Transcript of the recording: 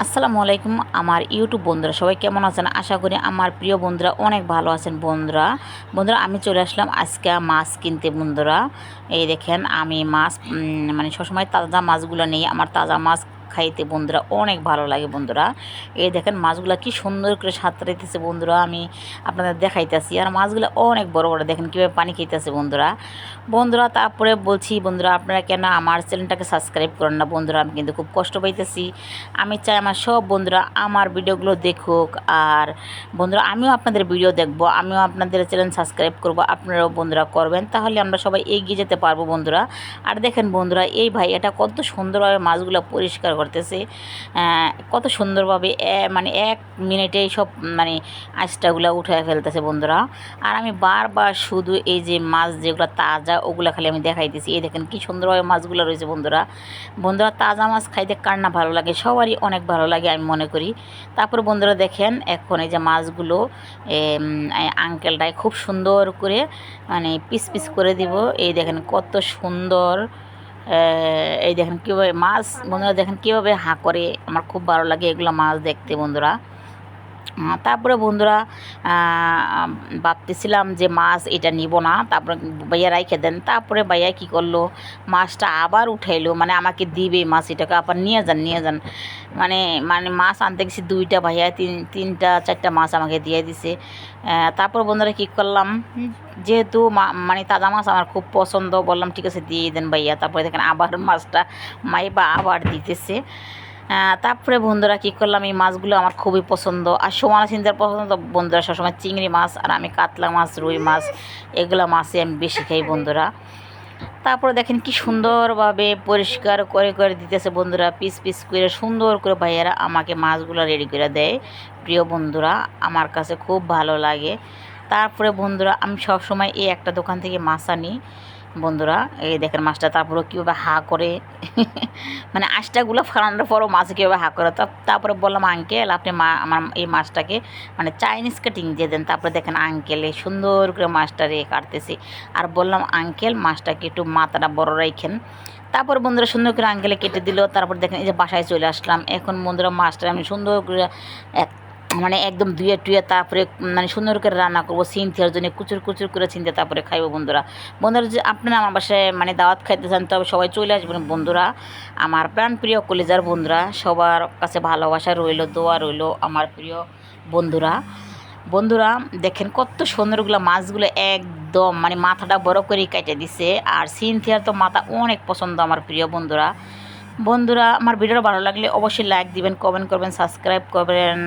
আসসালামু আলাইকুম আমার ইউটিউব বন্ধুরা, সবাই কেমন আছেন? আশা করি আমার প্রিয় বন্ধুরা অনেক ভালো আছেন বন্ধুরা। বন্ধুরা, আমি চলে আসলাম আজকে মাছ কিনতে বন্ধুরা। এই দেখেন, আমি মাছ মানে সবসময় তাজা মাছগুলো নেই। আমার তাজা মাছ খাইতে বন্ধুরা অনেক ভালো লাগে বন্ধুরা। এই দেখেন মাছগুলো কি সুন্দর করে সাঁতরাইতেছে বন্ধুরা, আমি আপনাদের দেখাইতেছি। আর মাছগুলো অনেক বড় বড়, দেখেন কীভাবে পানি খাইতেছে বন্ধুরা। বন্ধুরা, তারপরে বলছি বন্ধুরা, আপনারা কেন আমার চ্যানেলটাকে সাবস্ক্রাইব করেন না বন্ধুরা? আমি কিন্তু খুব কষ্ট পাইতেছি। আমি চাই আমার সব বন্ধুরা আমার ভিডিওগুলো দেখুক। আর বন্ধুরা, আমিও আপনাদের ভিডিও দেখব, আমিও আপনাদের চ্যানেল সাবস্ক্রাইব করব, আপনারাও বন্ধুরা করবেন, তাহলে আমরা সবাই এগিয়ে যেতে পারব বন্ধুরা। আর দেখেন বন্ধুরা, এই ভাই, এটা কত সুন্দরভাবে মাছগুলো পরিষ্কার করতেছে। কত সুন্দরভাবে মানে এক মিনিটেই সব মানে আঁচটাগুলো উঠে ফেলতেছে বন্ধুরা। আর আমি বারবার শুধু এই যে মাছ যেগুলো তাজা, ওগুলো খালি আমি দেখাইতেছি। এই দেখেন কি সুন্দরভাবে মাছগুলো রয়েছে বন্ধুরা। বন্ধুরা, তাজা মাছ খাইতে কার না ভালো লাগে? সবারই অনেক ভালো লাগে আমি মনে করি। তারপর বন্ধুরা দেখেন, এখন এই যে মাছগুলো আঙ্কেলটাই খুব সুন্দর করে মানে পিস পিস করে দিব। এই দেখেন কত সুন্দর এই দেখেন কীভাবে মাছ, বন্ধুরা দেখেন কীভাবে হাঁ করে, আমার খুব ভালো লাগে এগুলো মাছ দেখতে, বন্ধুরা। তারপরে বন্ধুরা ভাবতেছিলাম যে মাছ এটা নিব না, তারপরে ভাইয়া রাইখে দেন। তারপরে ভাইয়া কি করল, মাছটা আবার উঠাইলো মানে আমাকে দিবে মাছ, এটাকে আবার নিয়ে যান নিয়ে যান। মানে মানে মাছ আনতে গেছি দুইটা ভাইয়া, তিন, তিনটা, চারটা মাছ আমাকে দিয়ে দিছে। তারপর বন্ধুরা কি করলাম, যেহেতু মানে তাজা মাছ আমার খুব পছন্দ, বললাম ঠিক আছে, দিয়ে দেন ভাইয়া। তারপরে দেখেন আবার মাছটা মাইবা আবার দিতেছে। তারপরে বন্ধুরা কী করলাম? এই মাছগুলো আমার খুবই পছন্দ। আর সমান চিন্তার পছন্দ বন্ধুরা সবসময় চিংড়ি মাছ আর আমি কাতলা মাছ, রুই মাছ, এগুলো মাছই আমি বেশি খাই বন্ধুরা। তারপরে দেখেন কি সুন্দরভাবে পরিষ্কার করে করে দিতেছে বন্ধুরা, পিস পিস করে, সুন্দর করে ভাইয়ারা আমাকে মাছগুলো রেডি করে দেয়। প্রিয় বন্ধুরা, আমার কাছে খুব ভালো লাগে। তারপরে বন্ধুরা, আমি সব সময় এই একটা দোকান থেকে মাছ আনি। বন্ধুরা, এই দেখেন মাছটা, তারপরে কীভাবে হা করে মানে আঁশটাগুলো ফালানোর পরও মাছ কীভাবে হা করে তারপরে বললাম, আঙ্কেল, আপনি মা আমার এই মাছটাকে মানে চাইনিজ কাটিং দিয়ে দেন। তারপরে দেখেন, আঙ্কেলে সুন্দর করে মাছটা রে কাটতেছি। আর বললাম, আঙ্কেল, মাছটাকে একটু মাথাটা বড় রাখেন তারপর বন্ধুরা, সুন্দর করে আঙ্কেলে কেটে দিল। তারপর দেখেন, এই যে বাসায় চলে আসলাম। এখন বন্ধুরা মাছটা আমি সুন্দর করে এক মানে একদম ধুয়ে টুয়ে তারপরে মানে সুন্দর করে রান্না করব সিনথিয়ার জন্য কুচুর কুচুর করে চিনতে তারপরে খাইবো বন্ধুরা। বন্ধুরা, যে আপনারা আমার বাসায় মানে দাওয়াত খাইতে চান, তবে সবাই চলে আসবেন বন্ধুরা। আমার প্রাণ প্রিয় কলেজার বন্ধুরা, সবার কাছে ভালোবাসা রইল, দোয়া রইল আমার প্রিয় বন্ধুরা। বন্ধুরা, দেখেন কত সুন্দরগুলো মাছগুলো একদম মানে মাথাটা বড় করে কেটে দিছে, আর সিনথিয়ার তো মাথা অনেক পছন্দ আমার প্রিয় বন্ধুরা। বন্ধুরা, আমার ভিডিওটা ভালো লাগলে অবশ্যই লাইক দিবেন কমেন্ট করবেন সাবস্ক্রাইব করবেন।